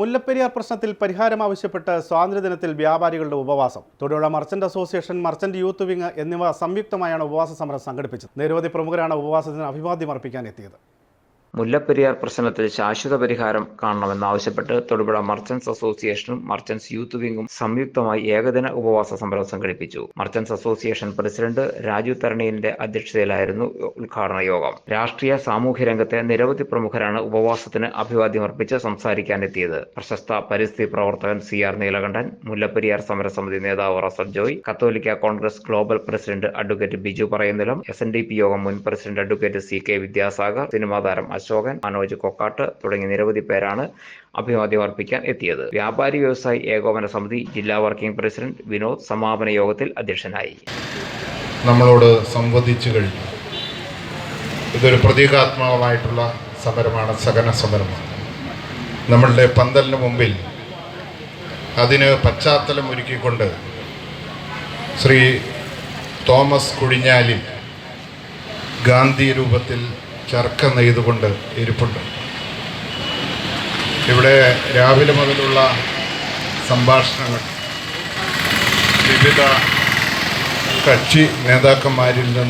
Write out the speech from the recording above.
മുല്ലപ്പെരിയാർ പ്രശ്നത്തിൽ പരിഹാരം ആവശ്യപ്പെട്ട് സ്വാതന്ത്ര്യദിനത്തിൽ വ്യാപാരികളുടെ ഉപവാസം. Thodupuzha merchant association merchant youth wing എന്നിവ സംയുക്തമായാണ് ഉപവാസ സമരം സംഘടിപ്പിച്ചത്. നിരവധി പ്രമുഖരാണ് ഉപവാസത്തിന് അഭിവാദ്യം അർപ്പിക്കാൻ എത്തിയത്. മുല്ലപ്പെരിയാർ പ്രശ്നത്തിൽ ശാശ്വത പരിഹാരം കാണണമെന്നാവശ്യപ്പെട്ട് തൊടുപുഴ മർച്ചന്റ്സ് അസോസിയേഷനും മർച്ചന്റ്സ് യൂത്ത് വിംഗും സംയുക്തമായി ഏകദിന ഉപവാസ സമരം സംഘടിപ്പിച്ചു. മർച്ചന്റ്സ് അസോസിയേഷൻ പ്രസിഡന്റ് രാജു തരണീലിന്റെ അധ്യക്ഷതയിലായിരുന്നു ഉദ്ഘാടന യോഗം. രാഷ്ട്രീയ സാമൂഹ്യ രംഗത്തെ നിരവധി പ്രമുഖരാണ് ഉപവാസത്തിന് അഭിവാദ്യമർപ്പിച്ച് സംസാരിക്കാനെത്തിയത്. പ്രശസ്ത പരിസ്ഥിതി പ്രവർത്തകൻ സി ആർ നീലകണ്ഠൻ മുല്ലപ്പെരിയാർ സമരസമിതി നേതാവ് റസൽ ജോയ് കത്തോലിക്ക Congress global president advocate Biju Parayunnilam S N D P Yogam മുൻ president advocate C K Vidyasagar cinema താരം അശോകൻ മനോജ് കൊക്കാട്ട് തുടങ്ങി നിരവധി പേരാണ് അഭിവാദ്യം അർപ്പിക്കാൻ എത്തിയത്. വ്യാപാരി വ്യവസായി ഏകോപന സമിതി ജില്ലാ വർക്കിംഗ് പ്രസിഡന്റ് വിനോദ് സമാപന യോഗത്തിൽ അധ്യക്ഷനായി. നമ്മളോട് സംവദിച്ചു കഴിഞ്ഞു. ഇതൊരു പ്രതീകാത്മകമായിട്ടുള്ള സമരമാണ് സഹന സമരമാണ്. നമ്മളുടെ പന്തലിന് മുമ്പിൽ അതിന് പശ്ചാത്തലം ഒരുക്കിക്കൊണ്ട് ശ്രീ തോമസ് കുഴിഞ്ഞാലിൽ ഗാന്ധി രൂപത്തിൽ ചർക്ക നെയ്തുകൊണ്ട് ഇരിപ്പുണ്ട്. ഇവിടെ രാവിലെ മുതലുള്ള സംഭാഷണങ്ങൾ വിവിധ കക്ഷി നേതാക്കന്മാരിൽ നിന്ന്